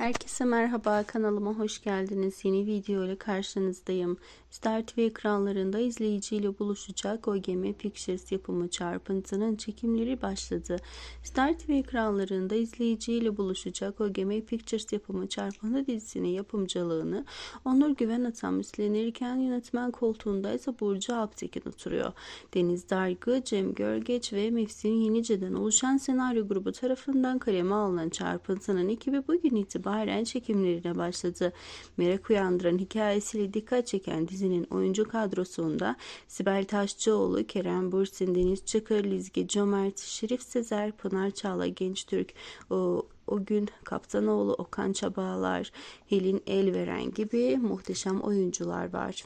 Herkese merhaba kanalıma hoş geldiniz. Yeni video ile karşınızdayım. Star TV ekranlarında izleyiciyle buluşacak OGM Pictures yapımı Çarpıntı'nın çekimleri başladı. Star TV ekranlarında izleyiciyle buluşacak OGM Pictures yapımı Çarpıntı dizisinin yapımcılığını Onur Güven Atam üstlenirken yönetmen koltuğunda ise Burcu Alptekin oturuyor. Deniz Dargı, Cem Gölgeç ve Mefsin Yenice'den oluşan senaryo grubu tarafından kaleme alınan Çarpıntı'nın ekibi bugün itibaren çekimlerine başladı. Merak uyandıran hikayesiyle dikkat çeken dizinin oyuncu kadrosunda Sibel Taşçıoğlu, Kerem Bursin, Deniz Çakır, Lizge Cömert, Şerif Sezer, Pınar Çağla Gençtürk, o, o gün Kaptanoğlu, Okan Çabalar, Helin Elveren gibi muhteşem oyuncular var.